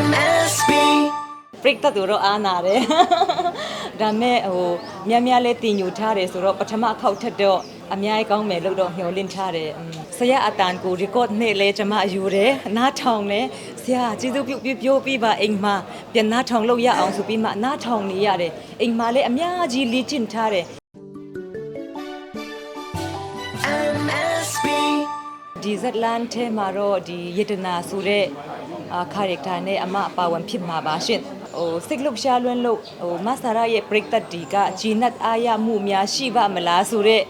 MSB ပရိသတ်တို့တော့အားနာတယ်ဒါမဲ့ဟိုများများလဲတင်ညိုထားတယ်ဆိုတော့ပထမအခောက်ထက်တော့အများကြီးကောင်းမယ်လို့တော့မျှော်လင့်ထားတယ်อืมဆရာအတန်ကို record နဲ့လဲကျွန်မအယူတယ်နားထောင်လဲဆရာကျေးဇူးပြုပြုပြောပြီးပါအိမ်မှာပြန်နားထောင်လို့ရအောင်ဆိုပြီးမှနားထောင်နေရတယ်အိမ်မှာလဲအများကြီးလေ့ကျင့်ထားတယ် MSB ဒီဇက်လန်ထဲမှာတော့ဒီယေတနာဆိုတဲ့ အာခါရက်တာနဲ့အမအပါဝင်ဖြစ်မှာပါရှင်ဟိုစိတ်လုရှားလွန်းလို့ဟိုမဆာရာရဲ့ပရိသတ်ဒီကဂျီနတ်အားရမှုများရှိပါမလားဆိုတဲ့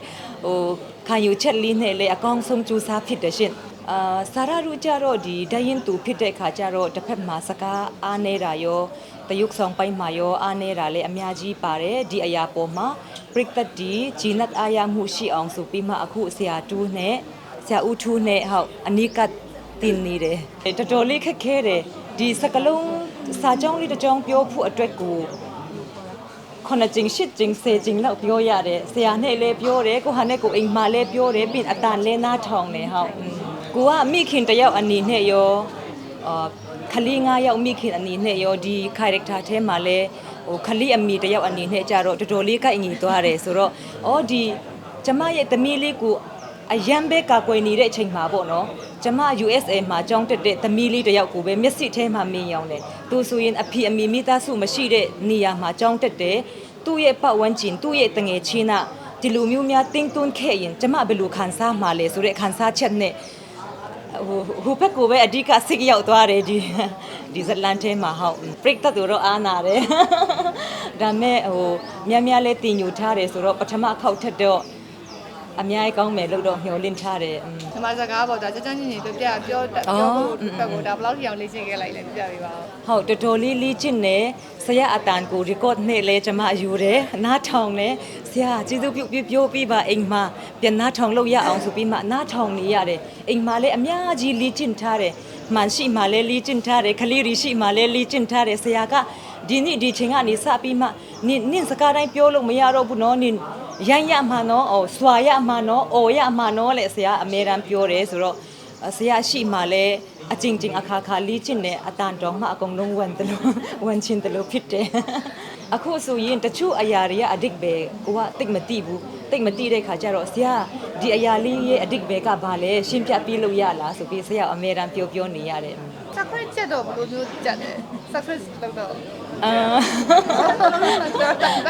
ဟိုခံယူချက်လေးနဲ့လေအကောင်းဆုံးကြိုးစားဖြစ်တယ်ရှင်အာဆာရာတို့ကြတော့ဒီဒိုင်းရင်သူဖြစ်တဲ့ခါကျတော့တစ်ဖက်မှာစကားအားနေတာရောတရုတ်ဆောင်ပိုင်းမှာရောအားနေတာလေအများကြီးပါတယ်ဒီအရာပေါ်မှာပရိသတ်ဒီဂျီနတ်အားရမှုရှိအောင်ဆိုပြီးမှအခုဆရာတူးနဲ့ဆရာဦးထူးနဲ့ဟောက်အနိကတ င်နေတယ်တော်တော်လေးခက်ခဲတယ်ဒီစကလုံးစာကြောင်းလေးတစ်ကြောင်းပြောဖို့အတွက်ကိုခုနှစ်ကျင်းရှစ်ကျင်းဆယ်ကျင်းလောက်ပြောရတယ်ဆရာနဲ့လည်းပြောတယ်ကိုဟာနဲ့ကိုအိမ်မှာလည်းပြောတယ်ပြီးအတန်လဲနားထောင်တယ်ဟောက်อืมကိုကမိခင်တစ်ယောက်အနေနဲ့ရောအာခလီငါးယောက်မိခင်အနေနဲ့ရောဒီ character ထဲမှာလဲဟိုခလီအမိတစ်ယောက်အနေနဲ့ကြတော့တော်တော်လေးကိုက်ညီသွားတယ်ဆိုတော့အော်ဒီကျမရဲ့သမီးလေးကို အရန်ပဲကာကွယ်နေတဲ့အချိန်မှာပေါ့နော်ကျမ USA မှာကြောင်းတက်တဲ့သမီးလေးတစ်ယောက်ကိုပဲမျက်စိထဲမှာမြင်ရောင်တယ်သူဆိုရင်အဖေအမေမိသားစုမရှိတဲ့နေရာမှာကြောင်းတက်တယ်သူ့ရဲ့ပတ်ဝန်းကျင်သူ့ရဲ့တငယ်ချင်းကဒီလိုမျိုးများတင်းတွန်းခဲ့ရင်ကျမဘယ်လိုခံစားမှာလဲဆိုတဲ့ခံစားချက်နဲ့ဟိုဟိုဘက်ကိုပဲအဓိကစိတ်ရောက်သွားတယ်ဒီဒီဇလန်ထဲမှာဟုတ်ပရိသတ်တို့တော့အားနာတယ်ဒါမဲ့ဟိုများများလဲတင်ညိုထားတယ်ဆိုတော့ပထမအခောက်ထက်တော့ အများကြီးကောင်းမယ်လို့တော့မျှော်လင့်ထားတယ်อืมဒီမှာစကားပေါ့ဒါကြကြချင်းချင်းပြပြပြောပြောဖို့ဘက်ကိုဒါဘယ်လောက်ထိအောင်လေ့ကျင့်ခဲ့လိုက်လဲပြပြပေးပါဦးဟုတ်တော်တော်လေးလေးချစ်နေဆရာအတန်ကို record နဲ့လဲကျွန်မအယူတယ်နားထောင်လဲဆရာကျေးဇူးပြုပြုပြောပြီးပါအိမ်မှာပြန်နားထောင်လို့ရအောင်ဆိုပြီးမှနားထောင်နေရတယ်အိမ်မှာလဲအများကြီးလေးချင်ထားတယ်မှန်ရှိမှလဲလေးချင်ထားတယ်ခလေးရီရှိမှလဲလေးချင်ထားတယ်ဆရာကဒီနေ့ဒီချိန်ကနေစပြီးမှနင်နင်စကားတိုင်းပြောလို့မရတော့ဘူးနော်နင် ရမ်းရမှနော်အော်စွာရမှနော်အော်ရမှနော်လေဆရာအမြဲတမ်းပြောတယ်ဆိုတော့ဆရာရှိမှလည်းအချင်းချင်းအခါခါလေးချင်းနဲ့အတန်တော်မှအကုန်လုံးဝန်တယ်လို့ဝန်ချင်းတယ်လို့ဖြစ်တယ်အခုဆိုရင်တချို့အရာတွေကအဒစ်ပဲကိုကတိတ်မတိဘူးတိတ်မတိတဲ့ခါကျတော့ဆရာဒီအရာလေးရဲ့အဒစ်ပဲကဘာလဲရှင်းပြပြလို့ရလားဆိုပြီးဆရာအမြဲတမ်းပြောပြောနေရတယ် success ချက်တော့ဘယ်လိုမျိုးချက်လဲ success လောက်တော့ အာ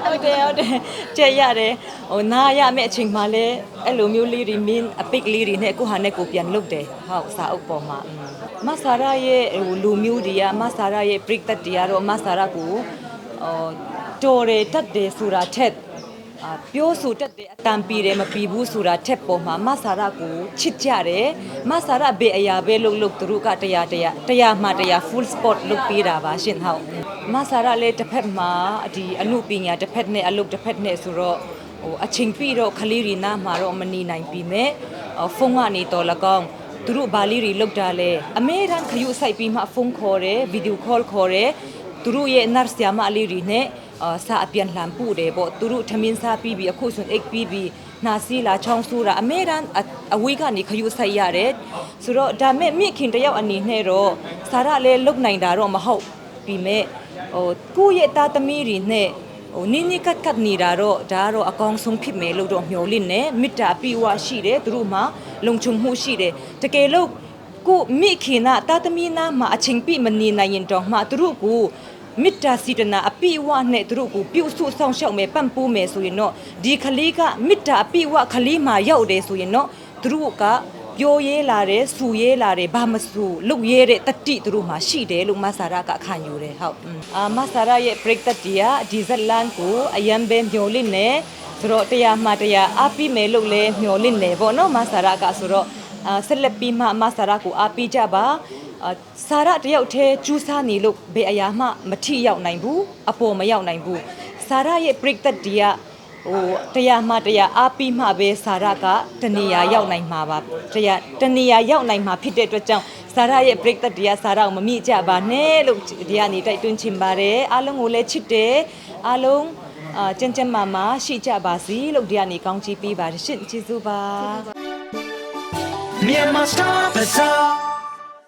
ဟုတ်တယ်ဟုတ်တယ်ကြက်ရတယ်ဟိုနားရမယ့်အချိန်မှလည်းအဲ့လိုမျိုးလေးတွေမင်းအပိတ်လေးတွေနဲ့ကိုဟာနဲ့ကိုပြန်လုပ်တယ်ဟုတ်စာအုပ်ပေါ်မှာอืมမဆာရာရဲ့ဟိုလူမျိုးတွေကမဆာရာရဲ့ပရိသတ်တွေကတော့မဆာရာကိုဟိုတော်တယ်တတ်တယ်ဆိုတာထက်အာ ပြောဆိုတတ်တယ်အတန်ပီတယ်မပီဘူးဆိုတာထက်ပေါ်မှာမဆာရကိုချစ်ကြတယ်မဆာရဘေအရာပဲလို့လို့သူတို့ကတရားတရားတရားမှတရား full spot လုပ်ပေးတာပါရှင်ဟုတ်မဆာရလည်းတစ်ဖက်မှာဒီအမှုပညာတစ်ဖက်နဲ့အလုပ်တစ်ဖက်နဲ့ဆိုတော့ဟိုအချိန်ပြည့်တော့ခလေးရီနာမှာတော့မနေနိုင်ပြီမဲ့ဖုန်းကနေတော်လကောင်းသူတို့ဘာလေးတွေလောက်တာလဲအမေရန်ခယူဆိုင်ပြီးမှဖုန်းခေါ်တယ်ဗီဒီယိုခေါ်ခေါ်တယ်သူတို့ရဲ့ nurse ဆရာမလေးတွေနဲ့ အာစာအပြန်လှန်ပူတယ်ပေါ့သူတို့ထမင်းစားပြီးပြီးအခုဆိုအိတ်ပြီးပြီးနာစီလာချောင်းဆူတာအမေရန်အဝေးကနေခယူဆိုင်ရတယ်ဆိုတော့ဒါမဲ့မိခင်တယောက်အနေနဲ့တော့စာရလည်းလုတ်နိုင်တာတော့မဟုတ်ပြီးမဲ့ဟိုကိုယ့်ရဲ့သားသမီးတွေနဲ့ဟိုနင်းနီးကတ်ကတ်နေတာတော့ဒါကတော့အကောင်းဆုံးဖြစ်မယ်လို့တော့မျှော်လင့်နေမေတ္တာအပြည့်အဝရှိတယ်သူတို့မှာလုံခြုံမှုရှိတယ်တကယ်လို့ကိုမိခင်နာသားသမီးနာမှာအချိန်ပြည့်မနေနိုင်ရင်တော့မှသူတို့ကို မေတ္တာစီတနာအပိဝနဲ့သူတို့ကိုပြုစုဆောင်ရှောက်မယ်ပံ့ပိုးမယ်ဆိုရင်တော့ဒီကလေးကမေတ္တာအပိဝကလေးမှာရောက်တယ်ဆိုရင်တော့သူတို့ကပြောရဲလာတယ်စူရဲလာတယ်ဘာမစူလုတ်ရဲတဲ့တတိသူတို့မှာရှိတယ်လို့မဆာရကခံယူတယ်ဟုတ်อืมအာမဆာရရဲ့ပရိသတ်တရားဒီဇက်လန်ကိုအယံပဲမျောလင့်နေဆိုတော့တရားမှတရားအားပြီးမယ်လို့လည်းမျောလင့်နေပေါ့နော်မဆာရကဆိုတော့အာဆက်လက်ပြီးမှမဆာရကိုအားပြီးကြပါအာ စာရတယောက်တည်းကျူးစားနေလို့ဘယ်အရာမှမထိရောက်နိုင်ဘူးအပေါ်မရောက်နိုင်ဘူးစာရရဲ့ပရိသတ်တီကဟိုတရားမှတရားအားပြီးမှပဲစာရကတနေရာရောက်နိုင်မှာပါတရားတနေရာရောက်နိုင်မှာဖြစ်တဲ့အတွက်ကြောင့်စာရရဲ့ပရိသတ်တီကစာရကိုမမိကြပါနဲ့လို့ဒီကနေတိုက်တွန်းချင်ပါတယ်အားလုံးကိုလည်းချစ်တယ်အားလုံးအာကျန်းကျန်းမာမာရှိကြပါစေလို့ဒီကနေကောင်းချီးပေးပါတယ်ရှင့်ကျေးဇူးပါ Myanmar Star Bazaar